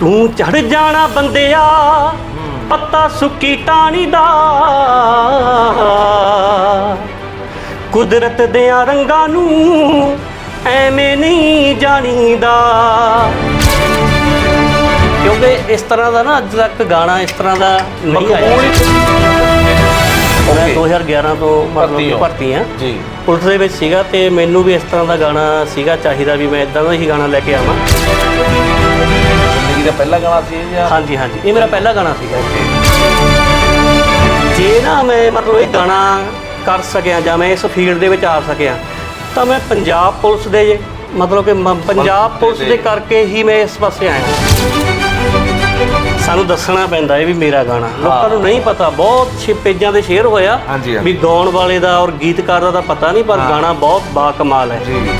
ਤੂੰ ਚੜ ਜਾਣਾ ਬੰਦਿਆ ਪੱਤਾ ਸੁੱਕੀ ਟਾਣੀ ਦਾ। ਕੁਦਰਤ ਦੇ ਰੰਗਾਂ ਨੂੰ ਐਵੇਂ ਨਹੀਂ ਜਾਣੀਦਾ। ਕਿਉਂਕਿ ਇਸ ਤਰ੍ਹਾਂ ਦਾ ਨਾ ਅੱਜ ਤੱਕ ਗਾਣਾ ਇਸ ਤਰ੍ਹਾਂ ਦਾ ਨਹੀਂ ਆਇਆ। ਮੈਂ 2011 ਤੋਂ ਮਤਲਬ ਭਰਤੀ ਕਿ ਹੋ। ਭਰਤੀ ਆ ਜੀ। ਪੁਲਿਸ ਦੇ ਵਿੱਚ ਸੀਗਾ ਤੇ ਮੈਨੂੰ ਵੀ ਇਸ ਤਰ੍ਹਾਂ ਦਾ ਗਾਣਾ ਸੀਗਾ ਚਾਹੀਦਾ ਵੀ ਮੈਂ ਇਦਾਂ ਦਾ ਹੀ ਗਾਣਾ ਲੈ ਕੇ ਆਵਾਂ। ਦਾ ਪਹਿਲਾ ਗਾਣਾ ਸੀ ਇਹ ਜਾਂ? ਹਾਂਜੀ ਹਾਂਜੀ। ਇਹ ਮੇਰਾ ਪਹਿਲਾ ਗਾਣਾ ਸੀਗਾ। ਜੇ ਨਾ ਮੈਂ ਮਤਲਬ ਇਹ ਗਾਣਾ ਕਰ ਸਕਿਆ ਜਾਂ ਮੈਂ ਇਸ ਫੀਲਡ ਦੇ ਵਿੱਚ ਆ ਸਕਿਆ ਤਾਂ ਮੈਂ ਪੰਜਾਬ ਪੁਲਿਸ ਦੇ ਮਤਲਬ ਕਿ ਮ- ਪੰਜਾਬ ਪੁਲਿਸ ਦੇ ਕਰਕੇ ਹੀ ਮੈਂ ਇਸ ਪਾਸੇ ਆਇਆ। ਸਾਨੂੰ ਦੱਸਣਾ ਪੈਂਦਾ ਹੈ ਵੀ ਮੇਰਾ ਗਾਣਾ। ਲੋਕਾਂ ਨੂੰ ਨਹੀਂ ਪਤਾ ਬਹੁਤ ਛੇ ਪੇਜਾਂ ਤੇ ਸ਼ੇਅਰ ਹੋਇਆ। ਹਾਂਜੀ, ਹਾਂਜੀ। ਵੀ ਗਾਉਣ ਵਾਲੇ ਦਾ ਔਰ ਗੀਤਕਾਰ ਦਾ ਤਾਂ ਪਤਾ ਨਹੀਂ ਪਰ। ਗਾਣਾ ਬਹੁਤ ਬਾ ਕਮਾਲ ਹੈ। ਜੀ।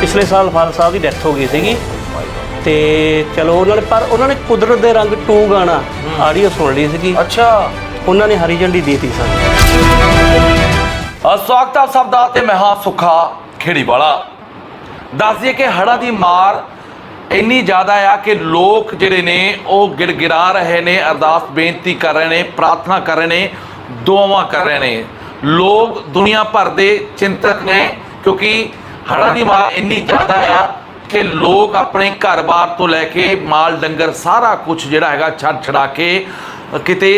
ਪਿਛਲੇ ਸਾਲ ਫਾਲ ਸਾਹਿਬ ਦੀ ਡੈਥ ਹੋ ਗਈ ਸੀਗੀ। ਤੇ ਚਲੋ ਉਹਨਾਂ ਨੇ ਪਰ ਉਹਨਾਂ ਨੇ ਕੁਦਰਤ ਦੇ ਰੰਗ 2 ਗਾਣਾ ਆਡੀਓ ਸੁਣ ਲਈ ਸੀਗੀ। ਅੱਛਾ। ਉਹਨਾਂ ਨੇ ਹਰੀ ਝੰਡੀ ਦੇਤੀ ਸਾਨੂੰ। ਅ, ਸਵਾਗਤ ਆਪ ਸਭ ਦਾ ਤੇ ਮੈਂ ਹਾਂ ਸੁੱਖਾ ਖੇੜੀ ਵਾਲਾ ਦੱਸ ਦਈਏ ਕਿ ਹੜ੍ਹਾਂ ਦੀ ਮਾਰ ਇੰਨੀ ਜ਼ਿਆਦਾ ਆ ਕਿ ਲੋਕ ਜਿਹੜੇ ਨੇ ਉਹ ਗਿੜਗਿੜਾ ਰਹੇ ਨੇ ਅਰਦਾਸ ਬੇਨਤੀ ਕਰ ਰਹੇ ਨੇ ਪ੍ਰਾਰਥਨਾ ਕਰ ਰਹੇ ਨੇ ਦੁਆਵਾਂ ਕਰ ਰਹੇ ਨੇ। ਲੋਕ ਦੁਨੀਆ ਭਰ ਦੇ ਚਿੰਤਕ ਨੇ ਕਿਉਂਕਿ ਹੜ੍ਹਾਂ ਦੀ ਮਾਰ ਇੰਨੀ ਜ਼ਿਆਦਾ ਆ ਕਿ ਲੋਕ ਆਪਣੇ ਘਰ-ਬਾਰ ਤੋਂ ਲੈ ਕੇ ਮਾਲ, ਡੰਗਰ, ਸਾਰਾ ਕੁਝ ਜਿਹੜਾ ਹੈਗਾ ਛੱਡ ਛੜਾ ਕੇ ਕਿਤੇ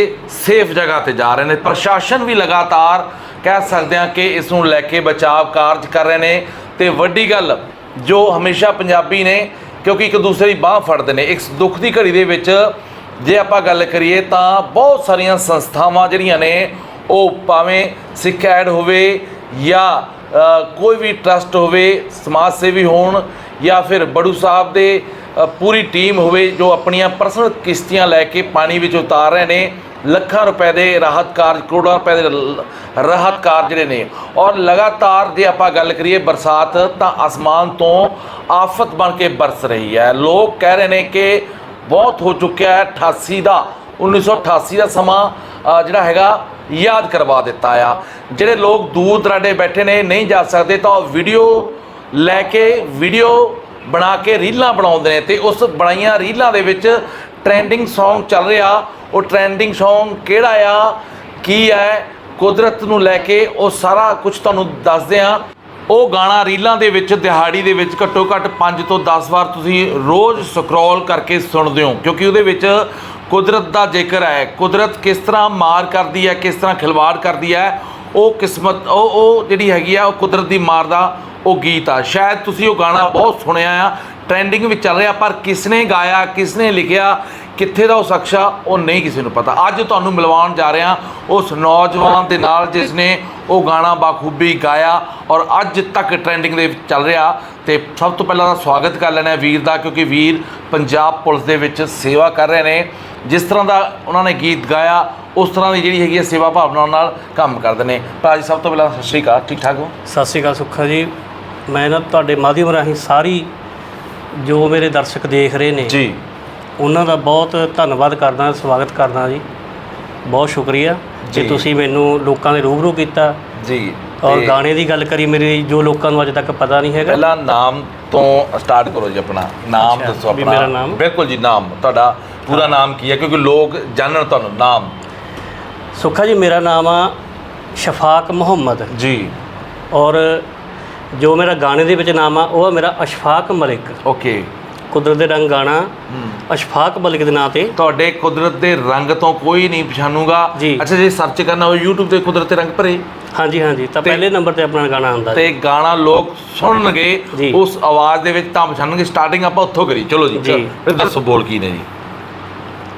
ਸੇਫ ਜਗ੍ਹਾ ਤੇ ਜਾ ਰਹੇ ਨੇ। ਪ੍ਰਸ਼ਾਸਨ ਵੀ ਲਗਾਤਾਰ ਕਹਿ ਸਕਦੇ ਹਾਂ ਕਿ ਇਸ ਨੂੰ ਲੈ ਕੇ ਬਚਾਅ ਕਾਰਜ ਕਰ ਰਹੇ ਨੇ। ਤੇ ਵੱਡੀ ਗੱਲ ਜੋ ਹਮੇਸ਼ਾ ਪੰਜਾਬੀ ਨੇ, ਕਿਉਂਕਿ ਇੱਕ ਦੂਸਰੇ ਦੀ ਬਾਹ ਫੜਦੇ ਨੇ, ਇਸ ਦੁੱਖ ਦੀ ਘੜੀ ਦੇ ਵਿੱਚ ਜੇ ਆਪਾਂ ਗੱਲ ਕਰੀਏ ਤਾਂ ਬਹੁਤ ਸਾਰੀਆਂ ਸੰਸਥਾਵਾਂ ਜਿਹੜੀਆਂ ਨੇ, ਉਹ ਭਾਵੇਂ ਸਿੱਖ ਐਡ ਹੋਵੇ ਜਾਂ ਕੋਈ ਵੀ ਟਰਸਟ ਹੋਵੇ, ਸਮਾਜ ਸੇਵੀ ਹੋਣ ਜਾਂ ਫਿਰ ਬੜੂ ਸਾਹਿਬ ਦੇ ਪੂਰੀ ਟੀਮ ਹੋਵੇ ਜੋ ਆਪਣੀਆਂ ਪਰਸਨਲ ਕਿਸ਼ਤੀਆਂ ਲੈ ਕੇ ਪਾਣੀ ਵਿੱਚ ਉਤਾਰ ਰਹੇ ਨੇ, ਲੱਖਾਂ ਰੁਪਏ ਦੇ ਰਾਹਤ ਕਾਰਜ, ਕਰੋੜਾਂ ਰੁਪਏ ਦੇ ਲ- ਰਾਹਤ ਕਾਰਜ ਜਿਹੜੇ ਨੇ। ਔਰ ਲਗਾਤਾਰ ਜੇ ਆਪਾਂ ਗੱਲ ਕਰੀਏ ਬਰਸਾਤ, ਤਾਂ ਅਸਮਾਨ ਤੋਂ ਆਫਤ ਬਣ ਕੇ ਬਰਸ ਰਹੀ ਹੈ। ਲੋਕ ਕਹਿ ਰਹੇ ਨੇ ਕਿ ਬਹੁਤ ਹੋ ਚੁੱਕਿਆ ਹੈ 88 ਦਾ 1988 ਦਾ ਸਮਾਂ ਜਿਹੜਾ ਹੈਗਾ, ਯਾਦ ਕਰਵਾ ਦਿੱਤਾ ਆ। ਜਿਹੜੇ ਲੋਕ ਦੂਰ ਦਰਾਡੇ ਬੈਠੇ ਨੇ, ਨਹੀਂ ਜਾ ਸਕਦੇ, ਤਾਂ ਉਹ ਵੀਡੀਓ ਲੈ ਕੇ ਵੀਡੀਓ ਬਣਾ ਕੇ ਰੀਲਾਂ ਬਣਾਉਂਦੇ ਨੇ ਤੇ ਉਸ ਬਣਾਈਆਂ ਰੀਲਾਂ ਦੇ ਵਿੱਚ ਟ੍ਰੈਂਡਿੰਗ Song ਚੱਲ ਰਿਹਾ। ਉਹ ਟ੍ਰੈਂਡਿੰਗ Song ਕਿਹੜਾ ਆ? ਕੀ ਹੈ? ਕੁਦਰਤ ਨੂੰ ਲੈ ਕੇ ਉਹ ਸਾਰਾ ਕੁਝ ਤੁਹਾਨੂੰ ਦੱਸਦੇ ਆ ਉਹ ਗਾਣਾ ਰੀਲਾਂ ਦੇ ਵਿੱਚ, ਦਿਹਾੜੀ ਦੇ ਵਿੱਚ ਘੱਟੋ ਘੱਟ 5 ਤੋਂ 10 ਵਾਰ ਤੁਸੀਂ ਰੋਜ਼ ਸਕਰੋਲ ਕਰਕੇ ਸੁਣਦੇ ਹੋ, ਕਿਉਂਕਿ ਉਹਦੇ ਵਿੱਚ ਕੁਦਰਤ ਦਾ ਜ਼ਿਕਰ ਹੈ। ਕੁਦਰਤ ਕਿਸ ਤਰ੍ਹਾਂ ਮਾਰ ਕਰਦੀ ਹੈ, ਕਿਸ ਤਰ੍ਹਾਂ ਖਿਲਵਾੜ ਕਰਦੀ ਹੈ, ਉਹ ਕਿਸਮਤ, ਉਹ ਉਹ ਜਿਹੜੀ ਹੈਗੀ ਆ, ਉਹ ਕੁਦਰਤ ਦੀ ਮਾਰ ਦਾ ਉਹ ਗੀਤ ਆ। ਸ਼ਾਇਦ ਤੁਸੀਂ ਉਹ ਗਾਣਾ ਬਹੁਤ ਸੁਣਿਆ ਆ। ਟ੍ਰੈਂਡਿੰਗ ਵਿੱਚ ਚੱਲ ਰਿਹਾ, ਪਰ ਕਿਸਨੇ ਗਾਇਆ, ਕਿਸਨੇ ਲਿਖਿਆ, ਕਿੱਥੇ ਦਾ ਉਹ ਸ਼ਖਸਾ ਉਹ ਨਹੀਂ ਕਿਸੇ ਨੂੰ ਪਤਾ। ਅੱਜ ਤੁਹਾਨੂੰ ਮਿਲਵਾਉਣ ਜਾ ਰਿਹਾ ਉਸ ਨੌਜਵਾਨ ਦੇ ਨਾਲ ਜਿਸ ਨੇ ਉਹ ਗਾਣਾ ਬਾਖੂਬੀ ਗਾਇਆ ਔਰ ਅੱਜ ਤੱਕ ਟ੍ਰੈਂਡਿੰਗ ਦੇ ਵਿੱਚ ਚੱਲ ਰਿਹਾ। ਤੇ ਸਭ ਤੋਂ ਪਹਿਲਾਂ ਤਾਂ ਸਵਾਗਤ ਕਰ ਲੈਣਾ ਵੀਰ ਦਾ, ਕਿਉਂਕਿ ਵੀਰ ਪੰਜਾਬ ਪੁਲਿਸ ਦੇ ਵਿੱਚ ਸੇਵਾ ਕਰ ਰਹੇ ਨੇ। ਜਿਸ ਤਰ੍ਹਾਂ ਦਾ ਉਹਨਾਂ ਨੇ ਗੀਤ ਗਾਇਆ, ਉਸ ਤਰ੍ਹਾਂ ਦੀ ਜਿਹੜੀ ਹੈਗੀ ਹੈ ਸੇਵਾ ਭਾਵਨਾ ਨਾਲ ਕੰਮ ਕਰਦੇ ਨੇ। ਭਰਾ ਜੀ, ਸਭ ਤੋਂ ਪਹਿਲਾਂ ਸਤਿ ਸ਼੍ਰੀ ਅਕਾਲ। ਠੀਕ ਠਾਕ ਹੋ? ਸਤਿ ਸ਼੍ਰੀ ਅਕਾਲ ਸੁੱਖਾ ਜੀ। ਮੈਂ ਨਾ ਤੁਹਾਡੇ ਮਾਧਿਅਮ ਰਾਹੀਂ ਸਾਰੀ ਜੋ ਮੇਰੇ ਦਰਸ਼ਕ ਦੇਖ ਰਹੇ ਨੇ ਜੀ। ਉਹਨਾਂ ਦਾ ਬਹੁਤ ਧੰਨਵਾਦ ਕਰਦਾ ਸਵਾਗਤ ਕਰਦਾ ਜੀ। ਬਹੁਤ ਸ਼ੁਕਰੀਆ ਜੀ। ਤੁਸੀਂ ਮੈਨੂੰ ਲੋਕਾਂ ਦੇ ਰੂਬਰੂ ਕੀਤਾ। ਜੀ ਔਰ ਗਾਣੇ ਦੀ ਗੱਲ ਕਰੀ ਮੇਰੀ ਜੋ ਲੋਕਾਂ ਨੂੰ ਅੱਜ ਤੱਕ ਪਤਾ ਨਹੀਂ ਹੈਗਾ। ਪਹਿਲਾਂ ਨਾਮ ਤੋਂ ਸਟਾਰਟ ਕਰੋ ਜੀ ਆਪਣਾ। ਨਾਮ ਦੱਸੋ ਆਪਣਾ। ਮੇਰਾ ਨਾਮ? ਬਿਲਕੁਲ ਜੀ ਨਾਮ। ਤੁਹਾਡਾ ਪੂਰਾ ਨਾਮ ਕੀ ਹੈ? ਕਿਉਂਕਿ ਲੋਕ ਜਾਣਨ ਤੁਹਾਨੂੰ। ਨਾਮ। ਸੁੱਖਾ ਜੀ ਮੇਰਾ ਨਾਮ ਆ ਸ਼ਫਾਕ ਮੁਹੰਮਦ। ਜੀ। ਔਰ ਜੋ ਮੇਰਾ ਗਾਣੇ ਦੇ ਵਿੱਚ ਨਾਮ ਆ ਉਹ ਆ ਮੇਰਾ ਅਸ਼ਫਾਕ ਮਲਿਕ। ਓਕੇ। ਕੁਦਰਤ ਦੇ ਰੰਗ ਗਾਣਾ। ਅਸ਼ਫਾਕ ਮਲਿਕ ਦੇ ਨਾਂ ਤੇ। ਤੁਹਾਡੇ ਕੁਦਰਤ ਦੇ ਰੰਗ ਤੋਂ ਕੋਈ ਨਹੀਂ ਪਛਾਣੂਗਾ ਜੀ। ਅੱਛਾ ਜੇ ਸਰਚ ਕਰਨਾ ਹੋਵੇ YouTube ਤੇ ਕੁਦਰਤ ਦੇ ਰੰਗ ਭਰੇ। ਹਾਂਜੀ ਹਾਂਜੀ। ਤਾਂ ਤੇ- ਪਹਿਲੇ ਨੰਬਰ ਤੇ ਆਪਣਾ ਗਾਣਾ ਆਉਂਦਾ ਤੇ ਗਾਣਾ ਲੋਕ ਸੁਣਨਗੇ ਜੀ। ਉਸ ਆਵਾਜ਼ ਦੇ ਵਿੱਚ ਤਾਂ ਪਛਾਣਨਗੇ। ਸਟਾਰਟਿੰਗ ਆਪਾਂ ਉੱਥੋਂ ਕਰੀ ਚਲੋ ਜੀ ਜੀ। ਫਿਰ ਦੱਸੋ ਬੋਲ ਕੀ ਨੇ ਜੀ।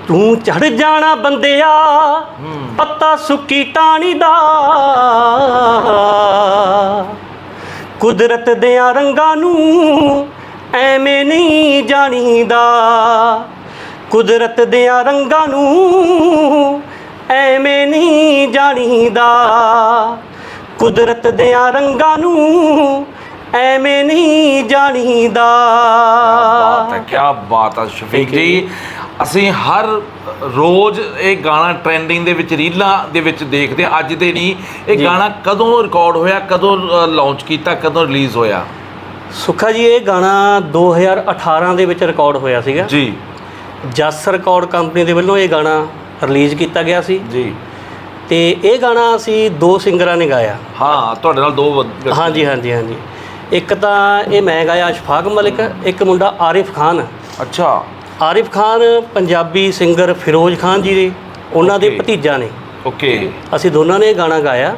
ਤੂੰ ਚੜ ਜਾਣਾ ਬੰਦਿਆ ਪੱਤਾ ਸੁੱਕੀ ਟਾਣੀ ਦਾ। ਕੁਦਰਤ ਦੇ ਰੰਗਾਂ ਨੂੰ ਐਵੇਂ ਨਹੀਂ ਜਾਣੀਦਾ। ਕੁਦਰਤ ਦੇ ਰੰਗਾਂ ਨੂੰ ਐਵੇਂ ਨਹੀਂ ਜਾਣੀਦਾ। ਕੁਦਰਤ ਦੇ ਰੰਗਾਂ ਨੂੰ ਐਵੇਂ ਨਹੀਂ ਜਾਣੀਦਾ। ਬਾਤ ਹੈ, ਕੀ ਬਾਤ ਹੈ, ਸ਼ਫੀਕ ਜੀ। ਅਸੀਂ ਹਰ ਰੋਜ਼ ਇਹ ਗਾਣਾ ਟ੍ਰੈਂਡਿੰਗ ਦੇ ਵਿੱਚ ਰੀਲਾਂ ਦੇ ਵਿੱਚ ਦੇਖਦੇ ਹਾਂ। ਅੱਜ ਦੇ ਨਹੀਂ ਇਹ। ਗਾਣਾ ਕਦੋਂ ਰਿਕਾਰਡ ਹੋਇਆ ਕਦੋਂ ਲਾਂਚ ਕੀਤਾ ਕਦੋਂ ਰਿਲੀਜ਼ ਹੋਇਆ? ਸੁੱਖਾ ਜੀ ਇਹ ਗਾਣਾ 2018 ਦੇ ਵਿੱਚ ਰਿਕਾਰਡ ਹੋਇਆ ਸੀਗਾ। ਜੀ। ਜਸ ਰਿਕਾਰਡ ਕੰਪਨੀ ਦੇ ਵੱਲੋਂ ਇਹ ਗਾਣਾ ਰਿਲੀਜ਼ ਕੀਤਾ ਗਿਆ ਸੀ। ਜੀ। ਤੇ ਇਹ ਗਾਣਾ ਅਸੀਂ ਦੋ ਸਿੰਗਰਾਂ ਨੇ ਗਾਇਆ। ਹਾਂ ਤੁਹਾਡੇ ਨਾਲ ਦੋ ਹਾਂਜੀ ਹਾਂਜੀ ਹਾਂਜੀ। ਇੱਕ ਤਾਂ ਇਹ ਮੈਂ ਗਾਇਆ ਅਸ਼ਫਾਕ ਮਲਿਕ ਇੱਕ ਮੁੰਡਾ ਆਰਿਫ ਖਾਨ। ਅੱਛਾ। ਆਰਿਫ ਖਾਨ ਪੰਜਾਬੀ ਸਿੰਗਰ ਫਿਰੋਜ਼ ਖਾਨ ਜੀ ਦੇ ਉਹਨਾਂ ਦੇ Okay. ਭਤੀਜਾ ਨੇ। ਓਕੇ ਅਸੀਂ ਦੋਨਾਂ ਨੇ ਇਹ ਗਾਣਾ ਗਾਇਆ।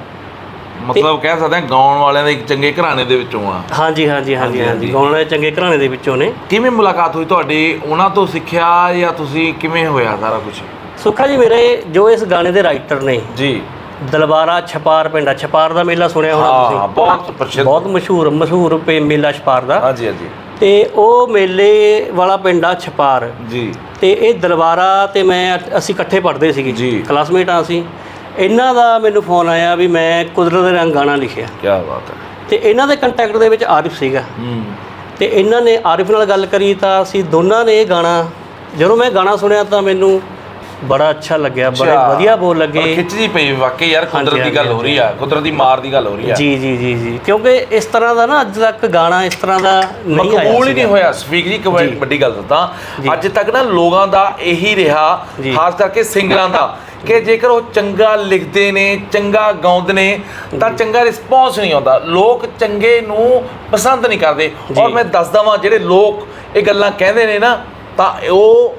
ਮਤਲਬ ਕਹਿ ਸਕਦੇ ਹਾਂ ਗਾਉਣ ਵਾਲਿਆਂ ਦੇ ਇੱਕ ਚੰਗੇ ਘਰਾਣੇ ਦੇ ਵਿੱਚੋਂ ਆ। ਹਾਂਜੀ ਹਾਂਜੀ ਹਾਂਜੀ ਹਾਂਜੀ। ਗਾਉਣ ਵਾਲੇ ਚੰਗੇ ਘਰਾਣੇ ਦੇ ਵਿੱਚੋਂ ਨੇ। ਕਿਵੇਂ ਮੁਲਾਕਾਤ ਹੋਈ ਤੁਹਾਡੀ? ਉਹਨਾਂ ਤੋਂ ਸਿੱਖਿਆ ਜਾਂ ਤੁਸੀਂ ਕਿਵੇਂ ਹੋਇਆ ਸਾਰਾ ਕੁਝ ਸੁੱਖਾ ਜੀ ਮੇਰੇ ਜੋ ਇਸ ਗਾਣੇ ਦੇ ਰਾਈਟਰ ਨੇ ਜੀ। ਦਲਬਾਰਾ ਛਪਾਰ ਪਿੰਡਾ ਛਪਾਰ ਦਾ ਮੇਲਾ ਸੁਣਿਆ ਹੋਣਾ ਹਾਂ ਤੁਸੀਂ। ਬਹੁਤ ਪ੍ਰਸਿੱਧ। ਬਹੁਤ ਮਸ਼ਹੂਰ ਮਸ਼ਹੂਰ ਪੇ ਮੇਲਾ ਛਪਾਰ ਦਾ। ਹਾਂਜੀ ਹਾਂਜੀ। ਤੇ ਉਹ ਮੇਲੇ ਵਾਲਾ ਪਿੰਡਾ ਛਪਾਰ। ਜੀ। ਤੇ ਇਹ ਦਲਬਾਰਾ ਤੇ ਮੈਂ ਅਸੀਂ ਇਕੱਠੇ ਪੜ੍ਹਦੇ ਸੀਗੇ। ਜੀ। ਕਲਾਸਮੇਟ ਆ ਅਸੀਂ। ਇਹਨਾਂ ਦਾ ਮੈਨੂੰ ਫੋਨ ਆਇਆ ਵੀ ਮੈਂ ਕੁਦਰਤ ਦੇ ਰੰਗ ਗਾਣਾ ਲਿਖਿਆ। ਕੀ ਬਾਤ ਹੈ। ਤੇ ਇਹਨਾਂ ਦੇ ਕੰਟੈਕਟ ਦੇ ਵਿੱਚ ਆਰਿਫ ਸੀਗਾ। ਹੂੰ। ਤੇ ਇਹਨਾਂ ਨੇ ਆਰਿਫ ਨਾਲ ਗੱਲ ਕਰੀ ਤਾਂ ਅਸੀਂ ਦੋਨਾਂ ਨੇ ਇਹ ਗਾਣਾ ਜਦੋਂ ਮੈਂ ਗਾਣਾ ਸੁਣਿਆ ਤਾਂ ਮੈਨੂੰ ਬੜਾ ਅੱਛਾ ਲੱਗਿਆ ਬੜੇ। ਵਧੀਆ ਬੋਲ ਲੱਗੇ ਖਿੱਚ ਜੀ ਪਈ ਵਾਕਈ ਯਾਰ ਕੁਦਰਤ ਦੀ ਗੱਲ ਹੋ ਰਹੀ ਆ ਕੁਦਰਤ ਦੀ ਮਾਰ ਦੀ ਗੱਲ ਹੋ ਰਹੀ ਆ ਜੀ ਜੀ ਜੀ ਜੀ ਕਿਉਂਕਿ ਇਸ ਤਰ੍ਹਾਂ ਦਾ ਨਾ ਅੱਜ ਤੱਕ ਗਾਣਾ ਇਸ ਤਰ੍ਹਾਂ ਦਾ ਨਹੀਂ ਆਇਆ ਮਕਬੂਲ ਹੀ ਨਹੀਂ। ਹੋਇਆ ਸਪੀਕ ਜੀ ਵੱਡੀ- ਗੱਲ ਦੱਸਾਂ। ਅੱਜ ਤੱਕ ਨਾ ਲੋਕਾਂ ਦਾ ਇਹੀ ਰਿਹਾ। ਖਾਸ ਕਰਕੇ ਸਿੰਗਰਾਂ ਦਾ ਕਿ ਜੇਕਰ ਉਹ ਚੰਗਾ ਲਿਖਦੇ ਨੇ ਚੰਗਾ ਗਾਉਂਦੇ ਨੇ ਤਾਂ ਚੰਗਾ ਰਿਸਪੌਂਸ ਨਹੀਂ ਆਉਂਦਾ ਲੋਕ ਚੰਗੇ ਨੂੰ ਪਸੰਦ ਨਹੀਂ ਕਰਦੇ ਔਰ। ਮੈਂ ਦੱਸਦਾ ਵਾਂ ਜਿਹੜੇ ਲੋਕ ਇਹ ਗੱਲਾਂ ਕਹਿੰਦੇ ਨੇ ਨਾ ਤਾਂ ਉਹ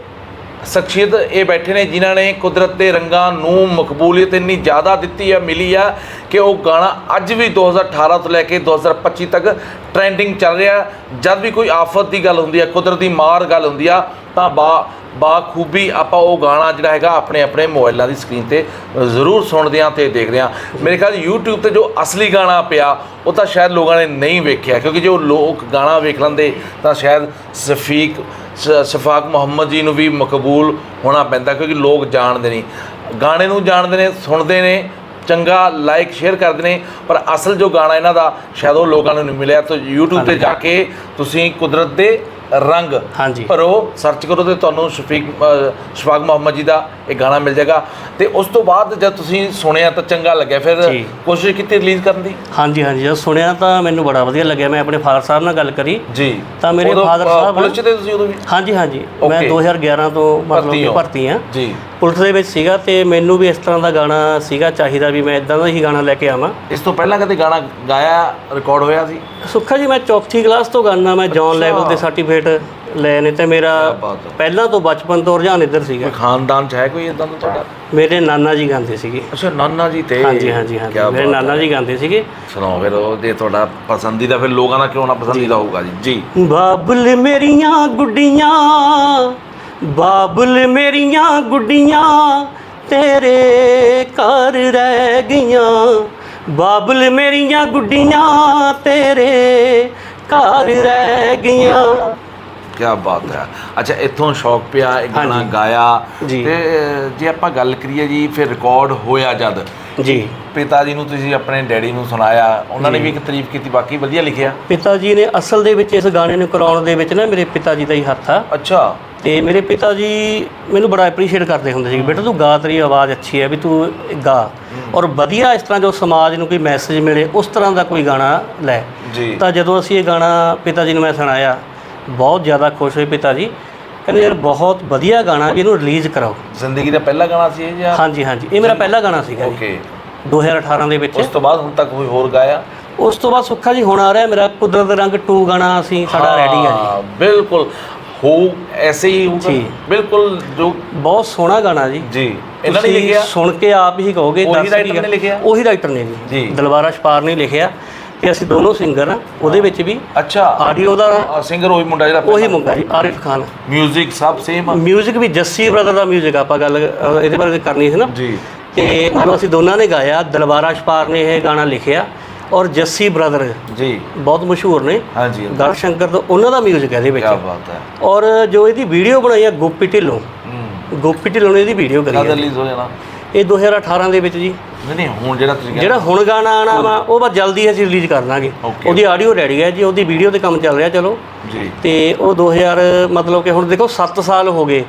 ਸ਼ਖਸੀਅਤ ਇਹ ਬੈਠੇ ਨੇ ਜਿਨ੍ਹਾਂ ਨੇ ਕੁਦਰਤ ਦੇ ਰੰਗਾਂ ਨੂੰ ਮਕਬੂਲੀਅਤ ਇੰਨੀ ਜ਼ਿਆਦਾ ਦਿੱਤੀ ਆ ਮਿਲੀ ਆ ਕਿ ਉਹ ਗਾਣਾ ਅੱਜ ਵੀ 2018 ਤੋਂ ਲੈ ਕੇ 2025 ਤੱਕ ਟ੍ਰੈਂਡਿੰਗ ਚੱਲ ਰਿਹਾ ਜਦ ਵੀ ਕੋਈ ਆਫਤ ਦੀ ਗੱਲ ਹੁੰਦੀ ਆ ਕੁਦਰਤ ਦੀ ਮਾਰ ਗੱਲ ਹੁੰਦੀ ਆ, ਤਾਂ ਬਾ ਬਾਖੂਬੀ ਆਪਾਂ ਉਹ ਗਾਣਾ ਜਿਹੜਾ ਹੈਗਾ ਆਪਣੇ ਆਪਣੇ ਮੋਬਾਈਲਾਂ ਦੀ ਸਕਰੀਨ ਤੇ ਜ਼ਰੂਰ ਸੁਣਦੇ ਹਾਂ ਤੇ ਦੇਖਦੇ ਹਾਂ। ਮੇਰੇ ਖਿਆਲ YouTube ਤੇ ਜੋ ਅਸਲੀ ਗਾਣਾ ਪਿਆ, ਉਹ ਤਾਂ ਸ਼ਾਇਦ ਲੋਕਾਂ ਨੇ ਨਹੀਂ ਵੇਖਿਆ, ਕਿਉਂਕਿ ਜੋ ਲੋਕ ਗਾਣਾ ਵੇਖ ਲੈਂਦੇ, ਤਾਂ ਸ਼ਾਇਦ ਸਫੀਕ ਸ਼ਫਾਕ ਮੁਹੰਮਦ ਜੀ ਨੂੰ ਵੀ ਮਕਬੂਲ ਹੋਣਾ ਪੈਂਦਾ ਕਿਉਂਕਿ ਲੋਕ ਜਾਣਦੇ ਨਹੀਂ ਗਾਣੇ ਨੂੰ ਜਾਣਦੇ ਨੇ ਸੁਣਦੇ ਨੇ ਚੰਗਾ ਲਾਈਕ ਸ਼ੇਅਰ ਕਰਦੇ ਨੇ ਪਰ ਅਸਲ ਜੋ ਗਾਣਾ ਇਹਨਾਂ ਦਾ ਸ਼ਾਇਦ ਉਹ ਲੋਕਾਂ ਨੂੰ ਨਹੀਂ ਮਿਲਿਆ। ਤਾਂ YouTube ਤੇ ਜਾ ਕੇ ਤੁਸੀਂ ਕੁਦਰਤ ਦੇ ਰੰਗ। ਹਾਂਜੀ। ਭਰੋ ਸਰਚ ਕਰੋ ਤੇ ਤੁਹਾਨੂੰ ਸ਼ਫੀਕ ਸ਼ਫਾਕ ਮੁਹੰਮਦ ਜੀ ਦਾ ਇਹ ਗਾਣਾ ਮਿਲ ਜਾਏਗਾ। ਤੇ ਉਸ ਤੋਂ ਬਾਅਦ ਜਦ ਤੁਸੀਂ ਸੁਣਿਆ ਤਾਂ ਚੰਗਾ ਲੱਗਿਆ। ਫਿਰ। ਕੋਸ਼ਿਸ਼ ਕੀਤੀ ਰਿਲੀਜ਼ ਕਰਨ ਦੀ? ਹਾਂਜੀ ਹਾਂਜੀ। ਜਦ ਸੁਣਿਆ ਤਾਂ ਮੈਨੂੰ ਬੜਾ ਵਧੀਆ ਲੱਗਿਆ। ਮੈਂ ਆਪਣੇ ਫਾਦਰ ਸਾਹਿਬ ਨਾਲ ਗੱਲ ਕਰੀ। ਜੀ। ਤਾਂ ਮੇਰੇ ਅ, ਸਾਹਿਬ- ਪੁਲਿਸ ਤੇ ਤੁਸੀਂ ਉਦੋਂ ਵੀ? ਹਾਂਜੀ ਹਾਂਜੀ। ਮੈਂ Okay. 2011 ਤੋਂ ਮਤਲਬ ਕਿ। ਭਰਤੀ ਹਾਂ। ਜੀ। ਪੁਲਿਸ ਦੇ ਵਿੱਚ ਸੀਗਾ ਤੇ ਮੈਨੂੰ ਵੀ ਇਸ ਤਰ੍ਹਾਂ ਦਾ ਗਾਣਾ ਸੀਗਾ ਚਾਹੀਦਾ ਵੀ ਮੈਂ ਇਦਾਂ ਦਾ ਹੀ ਗਾਣਾ ਲੈ ਕੇ ਆਵਾਂ। ਇਸ ਤੋਂ ਪਹਿਲਾਂ ਕਦੇ ਗਾਣਾ ਗਾਇਆ ਰਿਕਾਰਡ ਹੋਇਆ ਸੀ? ਸੁੱਖਾ ਜੀ ਮੈਂ ਚੌਥੀ ਕਲਾਸ ਤੋਂ ਗਾਣਾ ਮੈਂ ਜੌਨ। ਲੈਵਲ ਦੇ ਸਰਟੀਫਿਕੇਟ ਲਏ ਨੇ ਤੇ ਮੇਰਾ। ਪਹਿਲਾਂ ਤੋਂ ਬਚਪਨ ਤੋਂ ਰੁਝਾਨ ਇੱਧਰ ਸੀਗਾ। ਖਾਨਦਾਨ 'ਚ ਹੈ ਕੋਈ ਇਦਾਂ ਦਾ ਤੁਹਾਡਾ? ਮੇਰੇ ਨਾਨਾ ਜੀ ਗਾਉਂਦੇ ਸੀਗੇ। ਅੱਛਾ ਨਾਨਾ ਜੀ ਤੇ ਹਾਂਜੀ ਹਾਂਜੀ ਹਾਂਜੀ। ਮੇਰੇ ਨਾਨਾ। ਜੀ ਗਾਉਂਦੇ ਸੀਗੇ। ਸੁਣਾਓ ਫਿਰ ਉਹ ਜੇ ਤੁਹਾਡਾ ਪਸੰਦੀਦਾ ਫਿਰ ਲੋਕਾਂ ਦਾ ਕਿਉਂ ਨਾ ਪਸੰਦੀਦਾ ਹੋਊਗਾ ਜੀ? ਜੀ। ਬਾਬਲ ਮੇਰੀਆਂ ਗੁੱਡੀਆਂ ਬਾਬਲ ਮੇਰੀਆਂ ਗੁੱਡੀਆਂ ਤੇਰੇ ਘਰ ਰਹਿ ਗਈਆਂ। ਬਾਬਲ ਮੇਰੀਆਂ ਗੁੱਡੀਆਂ ਤੇਰੇ ਘਰ ਰਹਿ ਗਈਆਂ। ਕੀ ਬਾਤ ਹੈ। ਅੱਛਾ ਇੱਥੋਂ ਸ਼ੌਕ ਪਿਆ ਇਹ ਗਾਣਾ। ਗਾਇਆ। ਤੇ ਜੇ ਆਪਾਂ ਗੱਲ ਕਰੀਏ ਜੀ ਫਿਰ ਰਿਕਾਰਡ ਹੋਇਆ ਜਦ। ਜੀ। ਪਿਤਾ ਜੀ ਨੂੰ ਤੁਸੀਂ ਆਪਣੇ ਡੈਡੀ ਨੂੰ ਸੁਣਾਇਆ। ਉਹਨਾਂ ਨੇ ਵੀ ਇੱਕ ਤਾਰੀਫ ਕੀਤੀ ਬਾਕੀ ਵਧੀਆ ਲਿਖਿਆ। ਪਿਤਾ ਜੀ ਨੇ ਅਸਲ ਦੇ ਵਿੱਚ ਇਸ ਗਾਣੇ ਨੂੰ ਕਰਾਉਣ ਦੇ ਵਿੱਚ ਨਾ ਮੇਰੇ ਪਿਤਾ ਜੀ ਦਾ ਹੀ ਹੱਥ ਆ। ਅੱਛਾ। ਤੇ ਮੇਰੇ ਪਿਤਾ ਜੀ ਮੈਨੂੰ ਬੜਾ ਐਪਰੀਸ਼ੀਏਟ ਕਰਦੇ ਹੁੰਦੇ ਸੀ ਬੇਟਾ ਤੂੰ ਗਾ ਤੇਰੀ ਆਵਾਜ਼ ਅੱਛੀ ਹੈ ਵੀ ਤੂੰ ਗਾ। ਔਰ ਵਧੀਆ ਇਸ ਤਰ੍ਹਾਂ ਜੋ ਸਮਾਜ ਨੂੰ ਕੋਈ ਮੈਸੇਜ ਮਿਲੇ ਉਸ ਤਰ੍ਹਾਂ ਦਾ ਕੋਈ ਗਾਣਾ ਲੈ। ਤਾਂ ਜਦੋਂ ਅਸੀਂ ਇਹ ਗਾਣਾ ਪਿਤਾ ਜੀ ਨੂੰ ਮੈਂ ਸੁਣਾਇਆ ਬਹੁਤ ਜ਼ਿਆਦਾ ਖੁਸ਼ ਹੋਏ ਪਿਤਾ ਜੀ। ਕਹਿੰਦੇ ਯਾਰ ਬਹੁਤ ਵਧੀਆ ਗਾਣਾ ਇਹਨੂੰ ਰਿਲੀਜ਼ ਕਰਾਓ। ਜ਼ਿੰਦਗੀ ਦਾ ਪਹਿਲਾ ਗਾਣਾ ਸੀ ਇਹ ਜਾਂ? ਹਾਂਜੀ ਹਾਂਜੀ। ਇਹ ਮੇਰਾ ਪਹਿਲਾ ਗਾਣਾ ਸੀਗਾ ਜੀ। ਓਕੇ। 2018 ਦੇ ਵਿੱਚ। ਉਸ ਤੋਂ ਬਾਅਦ ਹੁਣ ਤੱਕ ਕੋਈ ਹੋਰ ਗਾਇਆ? ਉਸ ਤੋਂ ਬਾਅਦ ਸੁੱਖਾ ਜੀ ਹੁਣ ਆ ਰਿਹਾ ਮੇਰਾ ਕੁਦਰਤ ਰੰਗ 2 ਗਾਣਾ ਅਸੀਂ ਸਾਡਾ ਰੈਡੀ ਹੈ ਜੀ। ਬਿਲਕੁਲ। ਹੋ ਐਸੇ ਹੀ ਹੋਊਗਾ? ਜੀ। ਬਿਲਕੁਲ ਜੋ ਬਹੁਤ ਸੋਹਣਾ ਗਾਣਾ ਜੀ। ਜੀ। ਇਹਨਾਂ ਨੇ ਤੁਸੀਂ ਲਿਖਿਆ? ਸੁਣ ਕੇ ਆਪ ਹੀ ਕਹੋਗੇ ਉਹੀ ਦਰਸ਼ਕ writer ਹੀ ਨੇ ਲਿਖਿਆ? ਉਹੀ ਰਾਈਟਰ ਨੇ ਜੀ। ਜੀ। ਦਲਵਾਰਾ ਛਪਾਰ ਨੇ ਲਿਖਿਆ ਤੇ ਅਸੀਂ ਦੋਨੋਂ ਸਿੰਗਰ ਆ ਉਹਦੇ ਵਿੱਚ ਵੀ ਅੱਛਾ। ਆਡੀਓ ਦਾ ਸਿੰਗਰ ਉਹੀ ਮੁੰਡਾ ਜਿਹੜਾ ਉਹੀ ਮੁੰਡਾ ਜੀ ਆਰਿਫ ਖਾਨ। ਮਿਊਜ਼ਿਕ ਸਭ ਸੇਮ ਮਿਊਜ਼ਿਕ ਵੀ ਜੱਸੀ ਬ੍ਰਦਰ ਦਾ ਮਿਊਜ਼ਿਕ ਆਪਾਂ ਗੱਲ ਅ, ਇਹਦੇ ਬਾਰੇ ਕਰਨੀ ਸੀ ਨਾ। ਜੀ। ਤੇ ਜਦੋਂ ਅਸੀਂ ਦੋਨਾਂ ਨੇ ਗਾਇਆ ਦਲਵਾਰਾ ਛਪਾਰ ਨੇ ਇਹ ਗਾਣਾ ਲਿਖਿਆ ਔਰ ਜੱਸੀ ਬ੍ਰਦਰ ਜੀ। ਬਹੁਤ ਮਸ਼ਹੂਰ ਨੇ। ਹਾਂਜੀ। ਗੜ ਸ਼ੰਕਰ ਤੋਂ ਉਹਨਾਂ ਦਾ ਮਿਊਜ਼ਿਕ ਹੈ ਇਹਦੇ ਵਿੱਚ। ਕੀ ਬਾਤ ਹੈ। ਔਰ ਜੋ ਇਹਦੀ ਵੀਡੀਓ ਬਣਾਈ ਹੈ ਗੋਪੀ ਢਿੱਲੋਂ। ਗੋਪੀ ਢਿੱਲੋਂ ਨੇ ਇਹਦੀ ਵੀਡੀਓ ਕਰੀ ਕਦ ਹੈ। ਰਿਲੀਜ਼ ਹੋ ਜਾਣਾ ਇਹ 2018 ਦੇ ਵਿੱਚ ਜੀ। ਨਹੀਂ ਹੁਣ ਜਿਹੜਾ ਤੁਸੀਂ ਜਿਹੜਾ ਹੁਣ ਗਾਣਾ ਆਣਾ ਵਾ ਉਹ ਬਸ ਜਲਦੀ ਅਸੀਂ ਰਿਲੀਜ਼ ਕਰ Okay. ਉਹਦੀ ਆਡੀਓ ਰੈਡੀ ਹੈ ਜੀ ਉਹਦੀ ਵੀਡੀਓ ਤੇ ਕੰਮ ਚੱਲ ਰਿਹਾ ਚਲੋ। ਜੀ। ਤੇ ਉਹ 2000 ਮਤਲਬ ਕਿ ਹੁਣ ਦੇਖੋ 7 ਸਾਲ ਹੋ ਗਏ।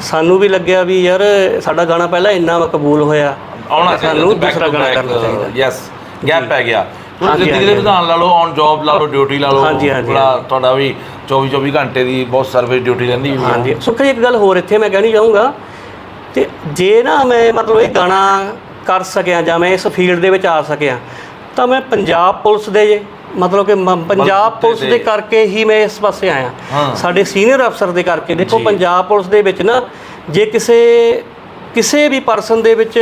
ਸਾਨੂੰ ਵੀ ਲੱਗਿਆ ਵੀ ਯਾਰ ਸਾਡਾ ਗਾਣਾ ਪਹਿਲਾਂ ਇੰਨਾ ਮਕਬੂਲ ਹੋਇਆ। ਆਉਣਾ ਸਾਨੂੰ ਦੂਸਰਾ ਗਾਣਾ ਕਰਨਾ ਚਾਹੀਦਾ। ਯੈਸ ਗੈਪ ਪੈ ਗਿਆ। ਤੁਸੀਂ ਹਾਂਜੀ, ਜ਼ਿੰਦਗੀ ਦੇ ਹਾਂਜੀ। ਵਿਧਾਨ ਲਾ ਲਓ ਔਨ ਜੌਬ ਲਾ ਲਓ ਡਿਊਟੀ ਲਾ ਲਓ ਹਾਂਜੀ, ਹਾਂਜੀ, ਬੜਾ ਤੁਹਾਡਾ ਵੀ 24 24 ਘੰਟੇ ਦੀ ਬਹੁਤ ਸਰਵਿਸ ਡਿਊਟੀ ਰਹਿੰਦੀ ਹੋਈ ਹੈ ਹਾਂਜੀ ਸੁੱਖ ਜੀ ਇੱਕ ਗੱਲ ਹੋਰ ਇੱਥੇ ਮੈਂ ਕਹਿਣੀ ਚਾਹੂੰਗਾ ਤੇ ਜੇ ਨਾ ਮੈਂ ਮਤਲਬ ਇਹ ਗਾਣਾ ਕਰ ਸਕਿਆ ਜਾਂ ਮੈਂ ਇਸ ਫੀਲਡ ਦੇ ਵਿੱਚ ਆ ਸਕਿਆ ਤਾਂ ਮੈਂ ਪੰਜਾਬ ਪੁਲਿਸ ਦੇ ਜੇ ਮਤਲਬ ਕਿ ਮ- ਪੰਜਾਬ ਪੁਲਿਸ ਦੇ ਤੇ- ਕਰਕੇ ਹੀ ਮੈਂ ਇਸ ਪਾਸੇ ਆਇਆ। ਸਾਡੇ ਸੀਨੀਅਰ ਅਫਸਰ ਦੇ ਕਰਕੇ ਦੇਖੋ ਜੀ। ਪੰਜਾਬ ਪੁਲਿਸ ਦੇ ਵਿੱਚ ਨਾ ਜੇ ਕਿਸੇ ਕਿਸੇ ਵੀ ਪਰਸਨ ਦੇ ਵਿੱਚ